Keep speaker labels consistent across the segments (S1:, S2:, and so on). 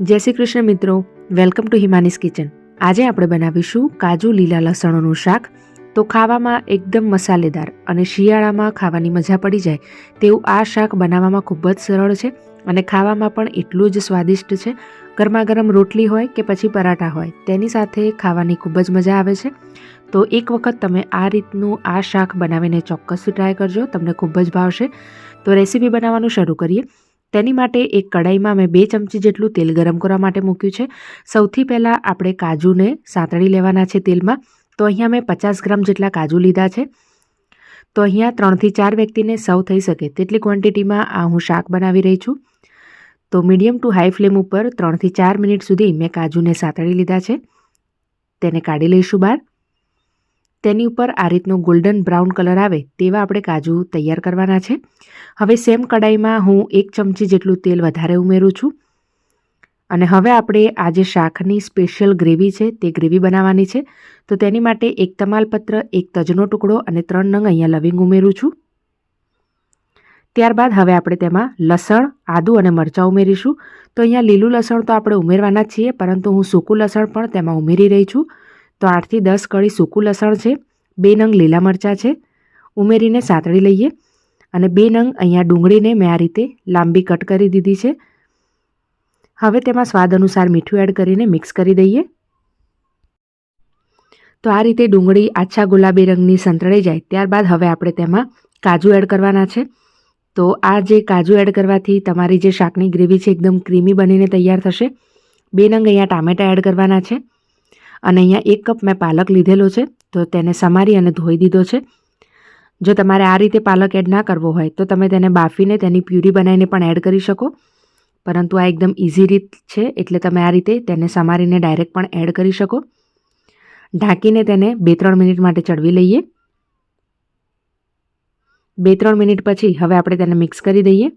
S1: જય શ્રી કૃષ્ણ મિત્રો. Welcome to હિમાનીસ kitchen આજે આપણે બનાવીશું કાજુ લીલા લસણોનું શાક. તો ખાવામાં એકદમ મસાલેદાર અને શિયાળામાં ખાવાની મજા પડી જાય તેવું આ શાક બનાવવામાં ખૂબ જ સરળ છે અને ખાવામાં પણ એટલું જ સ્વાદિષ્ટ છે. ગરમા ગરમ રોટલી હોય કે પછી પરાઠા હોય, તેની સાથે ખાવાની ખૂબ જ મજા આવે છે. તો એક વખત તમે આ રીતનું આ શાક બનાવીને ચોક્કસથી ટ્રાય કરજો, તમને ખૂબ જ ભાવશે. તો રેસીપી બનાવવાનું શરૂ કરીએ. તેની માટે એક કડાઈમાં મેં બે ચમચી જેટલું તેલ ગરમ કરવા માટે મૂક્યું છે. સૌથી પહેલાં આપણે કાજુને સાંતળી લેવાના છે તેલમાં. તો અહીંયા મેં પચાસ ગ્રામ જેટલા કાજુ લીધા છે. તો અહીંયા ત્રણથી ચાર વ્યક્તિને સૌ થઈ શકે તેટલી ક્વોન્ટિટીમાં આ હું શાક બનાવી રહી છું. તો મીડિયમ ટુ હાઈ ફ્લેમ ઉપર ત્રણથી ચાર મિનિટ સુધી મેં કાજુને સાંતળી લીધા છે. તેને કાઢી લઈશું બહાર. તેની ઉપર આ રીતનું ગોલ્ડન બ્રાઉન કલર આવે તેવા આપણે કાજુ તૈયાર કરવાના છે. હવે સેમ કડાઈમાં હું એક ચમચી જેટલું તેલ વધારે ઉમેરું છું. અને હવે આપણે આ જે શાકની સ્પેશિયલ ગ્રેવી છે તે ગ્રેવી બનાવવાની છે. તો તેની માટે એક તમાલપત્ર, એક તજનો ટુકડો અને ત્રણ નંગ અહીંયા લવિંગ ઉમેરું છું. ત્યારબાદ હવે આપણે તેમાં લસણ, આદું અને મરચાં ઉમેરીશું. તો અહીંયા લીલું લસણ તો આપણે ઉમેરવાના જ છીએ, પરંતુ હું સૂકું લસણ પણ તેમાં ઉમેરી રહી છું. તો આઠથી દસ કળી સૂકું લસણ છે, બે નંગ લીલા મરચાં છે, ઉમેરીને સાતળી લઈએ અને બે નંગ અહીંયા ડુંગળીને મેં આ રીતે લાંબી કટ કરી દીધી છે. હવે તેમાં સ્વાદ અનુસાર મીઠું એડ કરીને મિક્સ કરી દઈએ. તો આ રીતે ડુંગળી આછા ગુલાબી રંગની સંતળાઈ જાય, ત્યારબાદ હવે આપણે તેમાં કાજુ એડ કરવાના છે. તો આ જે કાજુ એડ કરવાથી તમારી જે શાકની ગ્રેવી છે, એકદમ ક્રીમી બનીને તૈયાર થશે. બે નંગ અહીંયા ટામેટાં એડ કરવાના છે. અને અહીંયા એક કપ મેં પાલક લીધેલો છે, તો તેને સમારી અને ધોઈ દીધો છે. જો તમારે આ રીતે પાલક એડ ના કરવો હોય, તો તમે તેને બાફીને તેની પ્યુરી બનાવીને પણ એડ કરી શકો. પરંતુ આ એકદમ ઇઝી રીત છે, એટલે તમે આ રીતે તેને સમારીને ડાયરેક્ટ પણ એડ કરી શકો. ઢાંકીને તેને બે ત્રણ મિનિટ માટે ચડવી લઈએ. બે ત્રણ મિનિટ પછી હવે આપણે તેને મિક્સ કરી દઈએ.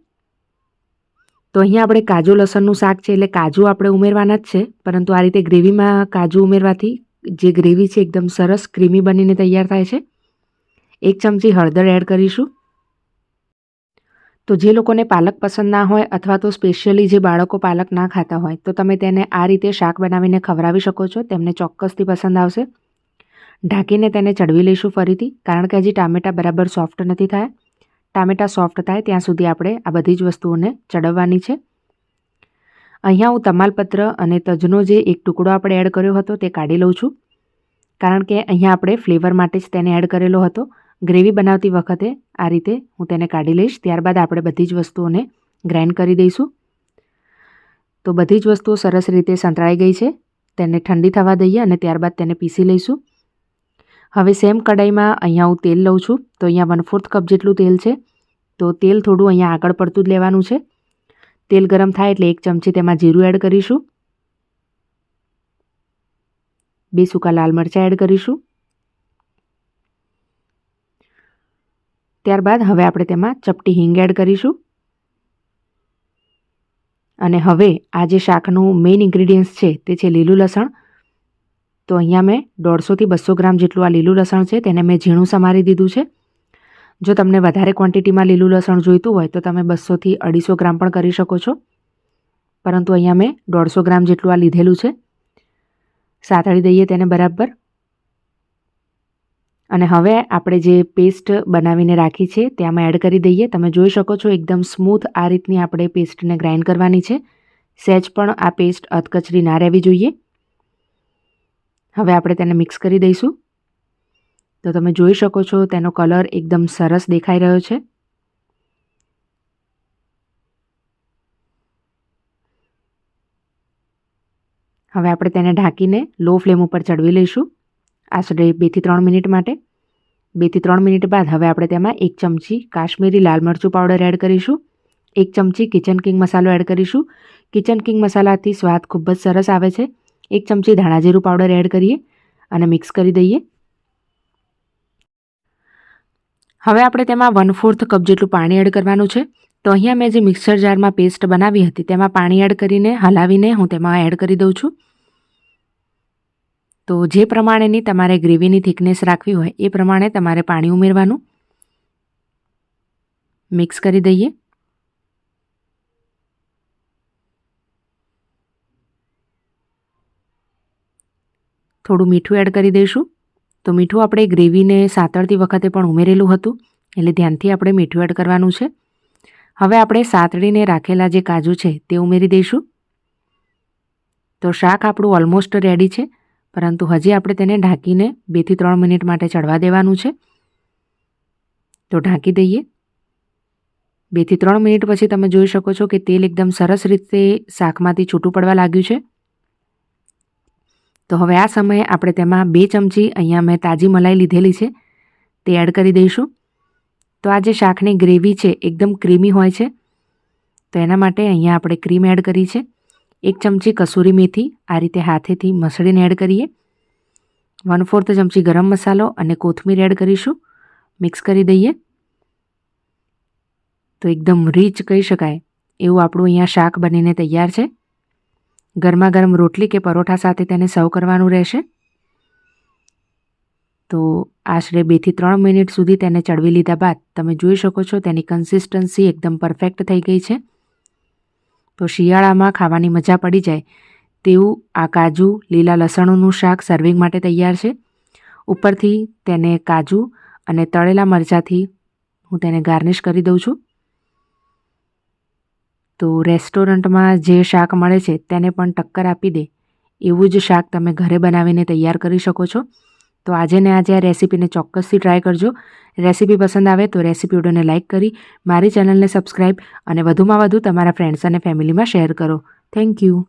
S1: તો અહીંયા આપણે કાજુ લસણનું શાક છે એટલે કાજુ આપણે ઉમેરવાના જ છે, પરંતુ આ રીતે ગ્રેવીમાં કાજુ ઉમેરવાથી જે ગ્રેવી છે એકદમ સરસ ક્રીમી બનીને તૈયાર થાય છે. એક ચમચી હળદર એડ કરીશું. તો જે લોકોને પાલક પસંદ ના હોય અથવા તો સ્પેશિયલી જે બાળકો પાલક ના ખાતા હોય, તો તમે તેને આ રીતે શાક બનાવીને ખવડાવી શકો છો, તેમને ચોક્કસથી પસંદ આવશે. ઢાંકીને તેને ચડવી લઈશું ફરીથી, કારણ કે હજી ટામેટાં બરાબર સોફ્ટ નથી થયા. ટામેટાં સોફ્ટ થાય ત્યાં સુધી આપણે આ બધી જ વસ્તુઓને ચડવવાની છે. અહીંયા હું તમાલપત્ર અને તજનો જે એક ટુકડો આપણે એડ કર્યો હતો તે કાઢી લઉં છું. કારણ કે અહીંયા આપણે ફ્લેવર માટે જ તેને એડ કરેલો હતો. ગ્રેવી બનાવતી વખતે આ રીતે હું તેને કાઢી લઈશ. ત્યારબાદ આપણે બધી જ વસ્તુઓને ગ્રાઇન્ડ કરી દઈશું. તો બધી જ વસ્તુઓ સરસ રીતે સંતળાઈ ગઈ છે. તેને ઠંડી થવા દઈએ અને ત્યારબાદ તેને પીસી લઈશું. હવે સેમ કડાઈમાં અહીંયા હું તેલ લઉં છું. તો અહીંયા વન ફોર્થ કપ જેટલું તેલ છે. તો તેલ થોડું અહીંયા આગળ પડતું જ લેવાનું છે. તેલ ગરમ થાય એટલે એક ચમચી તેમાં જીરું એડ કરીશું. બે સૂકા લાલ મરચાં એડ કરીશું. ત્યારબાદ હવે આપણે તેમાં ચપટી હિંગ એડ કરીશું. અને હવે આ જે શાકનું મેઇન ઇન્ગ્રીડિયન્ટ્સ છે તે છે લીલું લસણ. તો અહીંયા મેં દોઢસોથી બસો ગ્રામ જેટલું આ લીલું લસણ છે, તેને મેં ઝીણું સમારી દીધું છે. જો તમને વધારે ક્વોન્ટિટીમાં લીલું લસણ જોઈતું હોય, તો તમે બસોથી અઢીસો ગ્રામ પણ કરી શકો છો. પરંતુ અહીંયા મેં દોઢસો ગ્રામ જેટલું આ લીધેલું છે. સાતળી દઈએ તેને બરાબર. અને હવે આપણે જે પેસ્ટ બનાવીને રાખી છે તેમાં એડ કરી દઈએ. તમે જોઈ શકો છો એકદમ સ્મૂથ આ રીતની આપણે પેસ્ટને ગ્રાઇન્ડ કરવાની છે. સહેજ પણ આ પેસ્ટ અધકચરી ના રહેવી જોઈએ. હવે આપણે તેને મિક્સ કરી દઈશું. તો તમે જોઈ શકો છો તેનો કલર એકદમ સરસ દેખાઈ રહ્યો છે. હવે આપણે તેને ઢાંકીને લો ફ્લેમ ઉપર ચડવી લઈશું. આશરે બેથી ત્રણ મિનિટ માટે. બેથી ત્રણ મિનિટ બાદ હવે આપણે તેમાં એક ચમચી કાશ્મીરી લાલ મરચું પાવડર એડ કરીશું. એક ચમચી કિચન કિંગ મસાલો એડ કરીશું. કિચન કિંગ મસાલાથી સ્વાદ ખૂબ જ સરસ આવે છે. એક ચમચી ધાણા જીરું પાવડર એડ કરીએ અને મિક્સ કરી દઈએ. હવે આપણે તેમાં વન ફોર્થ કપ જેટલું પાણી એડ કરવાનું છે. તો અહીંયા મેં જે મિક્સર જારમાં પેસ્ટ બનાવી હતી, તેમાં પાણી એડ કરીને હલાવીને હું તેમાં એડ કરી દઉં છું. તો જે પ્રમાણેની તમારે ગ્રેવીની થિકનેસ રાખવી હોય, એ પ્રમાણે તમારે પાણી ઉમેરવાનું. મિક્સ કરી દઈએ. થોડું મીઠું એડ કરી દઈશું. તો મીઠું આપણે ગ્રેવીને સાતળતી વખતે પણ ઉમેરેલું હતું, એટલે ધ્યાનથી આપણે મીઠું એડ કરવાનું છે. હવે આપણે સાતળીને રાખેલા જે કાજુ છે તે ઉમેરી દઈશું. તો શાક આપણું ઓલમોસ્ટ રેડી છે, પરંતુ હજી આપણે તેને ઢાંકીને બેથી ત્રણ મિનિટ માટે ચડવા દેવાનું છે. તો ઢાંકી દઈએ. બેથી ત્રણ મિનિટ પછી તમે જોઈ શકો છો કે તેલ એકદમ સરસ રીતે શાકમાંથી છૂટું પડવા લાગ્યું છે. તો હવે આ સમયે આપણે તેમાં બે ચમચી અહીંયા મેં તાજી મલાઈ લીધેલી છે. તે એડ કરી દઈશું. તો આ જે શાકની ગ્રેવી છે, એકદમ ક્રીમી હોય છે. તો એના માટે અહીંયા આપણે ક્રીમ એડ કરી છે. એક ચમચી કસૂરી મેથી આ રીતે હાથેથી મસળીને એડ કરીએ. વન ફોર્થ ચમચી ગરમ મસાલો અને કોથમીર એડ કરીશું. મિક્સ કરી દઈએ. તો એકદમ રીચ કહી શકાય. એવું આપણું અહીંયા શાક બનીને તૈયાર છે. ગરમા ગરમ રોટલી કે પરોઠા સાથે તેને સર્વ કરવાનું રહેશે? તો આશરે બેથી ત્રણ મિનિટ સુધી તેને ચડવી લીધા બાદ તમે જોઈ શકો છો તેની કન્સિસ્ટન્સી એકદમ પરફેક્ટ થઈ ગઈ છે. તો શિયાળામાં ખાવાની મજા પડી જાય તેવું આ કાજુ, લીલા લસણોનું શાક સર્વિંગ માટે તૈયાર છે. ઉપરથી તેને કાજુ અને તળેલા મરચાંથી હું તેને ગાર્નિશ કરી દઉં છું. તો રેસ્ટોરન્ટમાં જે શાક મળે છે તેને પણ ટક્કર આપી દે. એવું જ શાક તમે ઘરે બનાવીને તૈયાર કરી શકો છો. તો આજે ને આજે આ રેસીપીને ચોક્કસથી ટ્રાય કરજો. રેસીપી પસંદ આવે તો રેસીપી વિડીયોને લાઇક કરી, મારી ચેનલને સબસ્ક્રાઈબ અને વધુમાં વધુ તમારા ફ્રેન્ડ્સ અને ફેમિલીમાં શેર કરો. Thank you